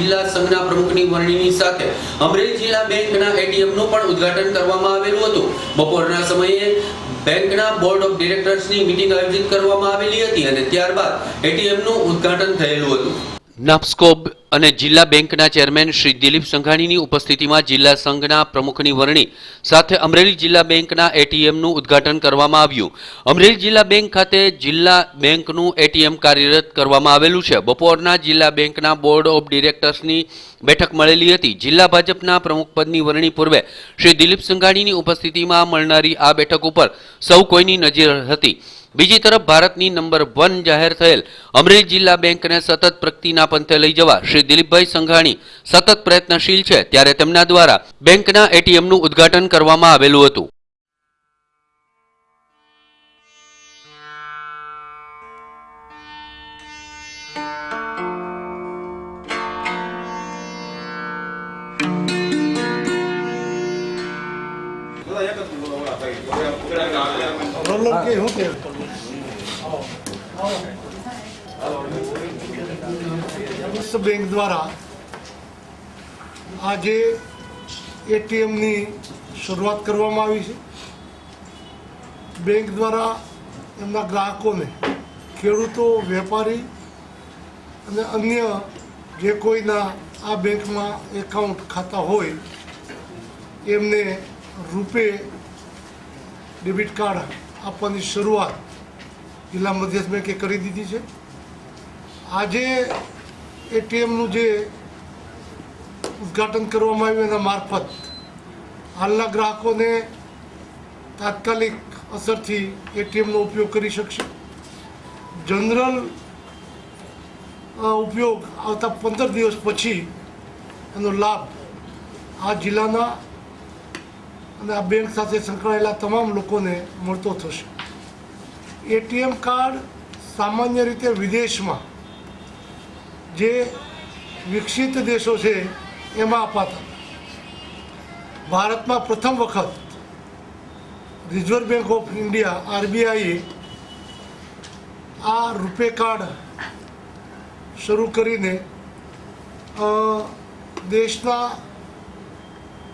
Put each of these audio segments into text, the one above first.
જિલ્લા સંઘના પ્રમુખની વરણીની સાથે અમરેલી જિલ્લા બેંકના એટીએમનું પણ ઉદ્ઘાટન કરવામાં આવેલું હતું. બપોરના સમયે બેંકના બોર્ડ ઓફ ડિરેક્ટર્સની મીટિંગ આયોજિત કરવામાં આવેલી હતી અને ત્યારબાદ એટીએમનું ઉદ્ઘાટન થયેલું હતું. નાપ્સ્કોબ અને જિલ્લા બેંકના ચેરમેન શ્રી દિલીપ સંઘાણીની ઉપસ્થિતિમાં જિલ્લા સંઘના પ્રમુખની વરણી સાથે અમરેલી જિલ્લા બેંકના એટીએમનું ઉદ્ઘાટન કરવામાં આવ્યું. અમરેલી જિલ્લા બેંક ખાતે જિલ્લા બેંકનું એટીએમ કાર્યરત કરવામાં આવેલું છે. બપોરના જિલ્લા બેંકના બોર્ડ ઓફ ડિરેક્ટર્સની બેઠક મળેલી હતી. જિલ્લા ભાજપના પ્રમુખપદની વરણી પૂર્વે શ્રી દિલીપ સંઘાણીની ઉપસ્થિતિમાં મળનારી આ બેઠક ઉપર સૌ કોઈની નજર હતી. બીજી તરફ ભારતની નંબર વન જાહેર થયેલ અમરેલી જિલ્લા બેંકને સતત પ્રગતિના પંથે લઈ જવા શ્રી દિલીપભાઈ સંઘાણી સતત પ્રયત્નશીલ છે, ત્યારે તેમના દ્વારા બેંકના એટીએમનું ઉદ્ઘાટન કરવામાં આવેલું હતું. રોલો કે હું કે બેંક દ્વારા આજે એટીએમની શરૂઆત કરવામાં આવી છે. બેંક દ્વારા એમના ગ્રાહકોને ખેડૂતો, વેપારી અને અન્ય જે કોઈના આ બેંકમાં એકાઉન્ટ ખાતા હોય, એમને રૂપે ડેબિટ કાર્ડ આપવાની શરૂઆત જિલ્લા મધ્યસ્થ બેંકે કરી દીધી છે. આજે એટીએમનું જે ઉદ્ઘાટન કરવામાં આવ્યું એના મારફત હાલના ગ્રાહકોને તાત્કાલિક અસરથી એટીએમનો ઉપયોગ કરી શકશે. જનરલ ઉપયોગ આવતા પંદર દિવસ પછી એનો લાભ આ જિલ્લાના અને આ બેંક સાથે સંકળાયેલા તમામ લોકોને મળતો થશે. એટીએમ કાર્ડ સામાન્ય રીતે વિદેશમાં જે વિકસિત દેશો છે, એમાં અપાતા. ભારતમાં પ્રથમ વખત રિઝર્વ બેંક ઓફ ઇન્ડિયા, આરબીઆઈએ આ રૂપે કાર્ડ શરૂ કરીને દેશના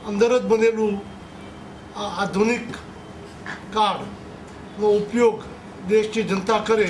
અંદર જ બનેલું આ આધુનિક કાર્ડનો ઉપયોગ દેશની જનતા કરે